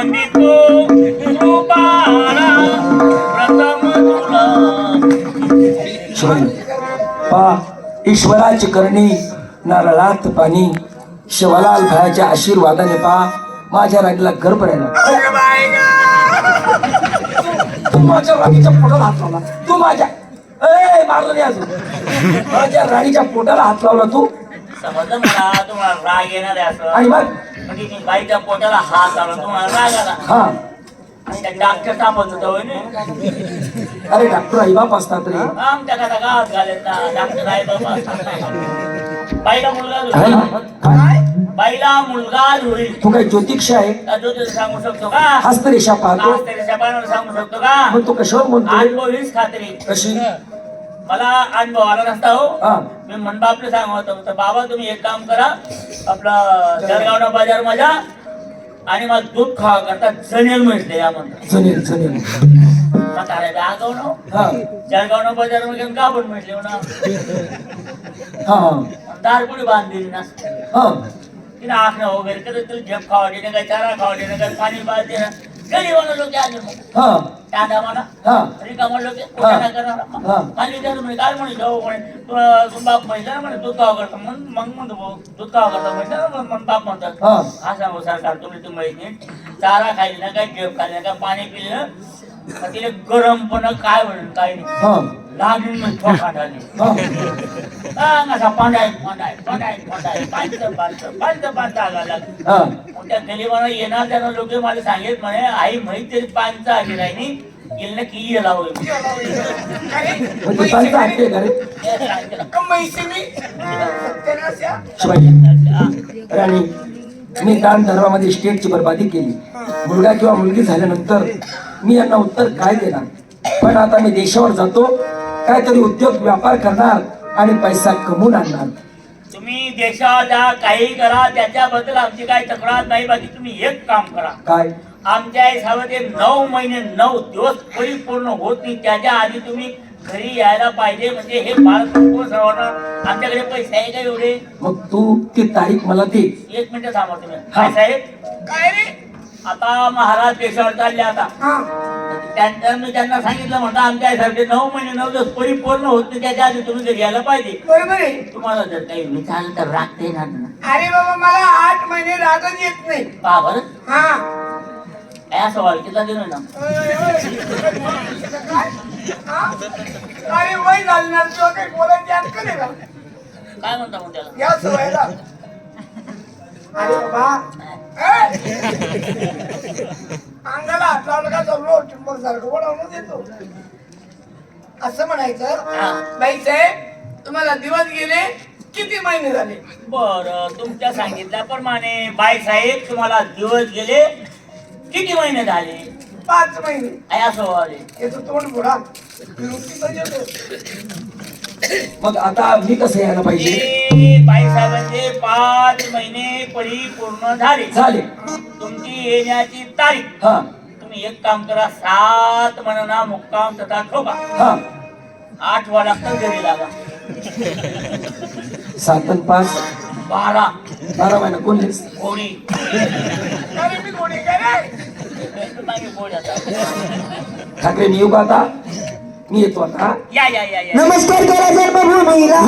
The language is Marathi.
प्रथम तुला. पा ईश्वराची करणी नारळात पाणी शिवलाल भायाच्या आशीर्वादाने पा माझ्या राणीला घर पडायला तू माझ्या राणीच्या पोटाला हात लावला. तू माझ्या ए मारलं नाही अजून. माझ्या राणीच्या पोटाला हात लावला तू. समजलं मला? तुम्हाला राग येणार आहे असं? आणि मग? म्हणजे मी बाईच्या पोटाला हात आला तुम्हाला राग आला? हा. आणि त्या डॉक्टर तापत होता होय ना? अरे डॉक्टर आई बाप असतात रे. आमच्या कथा गावात घालेत ना डॉक्टर आहे बाबा बाईला मुलगा ना? होईल? काय? बाईला मुलगा होईल? तू काय ज्योतिष आहे? तुला सांगू शकतो का? हस्तरेषा पाहतो. आज शबानाला सांगू शकतो का? मग तू कशावर म्हणतो खात्री. कशी? मला अनुभव आला नसता हो. मी म्हणबापले सांगत होतो. तर बाबा तुम्ही एक काम करा. आपलं जळगावना बाजार माझ्या आणि मग दूध खावा करता जनेल म्हटले या म्हणतात जनेल जनेल. ना जळगावना बाजारमध्ये का पण म्हटले हो ना हा. दार कुठे बांधलेली ना हा. तिने आखणं वगैरे करत तुला झेप खावा देणं काय चारा खावा देणं काय पाणी बाद देणं गरीब लोक मग. हा. टाटा म्हणा हा. रिकामा लोक हा. कुठे हा. करणार खाली त्याचं म्हणे काय म्हणे जाऊ म्हणे बाप म्हणे म्हणे दूध करतो. मग मग म्हणतो भाऊ दूध खावा करतो. म्हणजे ना मग बाप म्हणतात. हा. सांगू सरकार तुम्ही तुम्ही माहिती चारा खायला ना काय जेव खायला ना काय पाणी पिलं तिला गरम पण काय म्हणून काय नाही. लागून मग ठोका झाली असा पांडाय पांडाय पांडाय पांडाय पांच पांच पांच पांच आला मग त्या गरीबाला येणार त्यांना लोक मला सांगेल म्हणे आई माहीत तरी पांच आली नाही गेल की ये लावलं मग तू चालतं ऐकते का रे ते सांगितलं. शिवाजी राणी मी दान धर्मामध्ये स्टेटची बर्बादी केली मुलगा किंवा मुलगी झाल्यानंतर मी यांना उत्तर काय देणार पण आता मी देशावर जातो काहीतरी उद्योग व्यापार करणार आणि पैसा कमवून आणणार. तुम्ही देशात जा काही करा त्याच्याबद्दल आमची काही तक्रार नाही बाकी तुम्ही एक काम करा. काय? आमच्या हिसाबात नऊ महिने नऊ दिवस परिपूर्ण होत नाही. त्याच्या आधी तुम्ही घरी यायला पाहिजे म्हणजे हे बाळ कोण सर्वांना आमच्याकडे पैसे आहे का एवढे? मग तू ती तारीख मला दे. एक मिनिट थांबा तुम्ही. हा. काय साहेब? काय रे? आता महाराज देशावर चालले आता. मी त्यांना सांगितलं म्हणता आमच्या हिसाबे नऊ महिने नऊ दिवस परिपूर्ण होत नाही त्याच्या आधी तुम्ही घरी यायला पाहिजे. बरोबर आहे. तुम्हाला जर काही मिळालं तर येणार ना अरे बाबा मला आठ महिने रागच येत नाही. का बरं? हा. काय असं वाळकीचा देणं ना? अरे वय घालणार किंवा काही बोलायची आहे का? काय म्हणता मग त्याला या सवयला. अरे बाबा ए! अंगाला हात लावला का जमलो टिंबक सारखं बनवून देतो असं म्हणायचं? बाई साहेब तुम्हाला दिवस गेले किती महिने झाले? बर तुमच्या सांगितल्याप्रमाणे बाई साहेब तुम्हाला दिवस गेले किती महिने झाले? पाच महिने. असं वाले? याचं तोंड बुडा. मग आता मी कसं यायला पाहिजे? बाई साहेबांचे पाच महिने परिपूर्ण झाले. झाले. तुमची येण्याची तारीख. हा. तुम्ही एक काम करा सात म्हणा मुक्काम तथा ठोका हा. आठ वाजता घरी लागा सात आणि पाच. बारा. बारा महिना. कोण? कोणी? अरे मी कोणी काय रे? मागे बोल आता. ठाकरे मी येऊ का आता? मी येतो आता. या या या या. नमस्कार करा जन्मभूमीला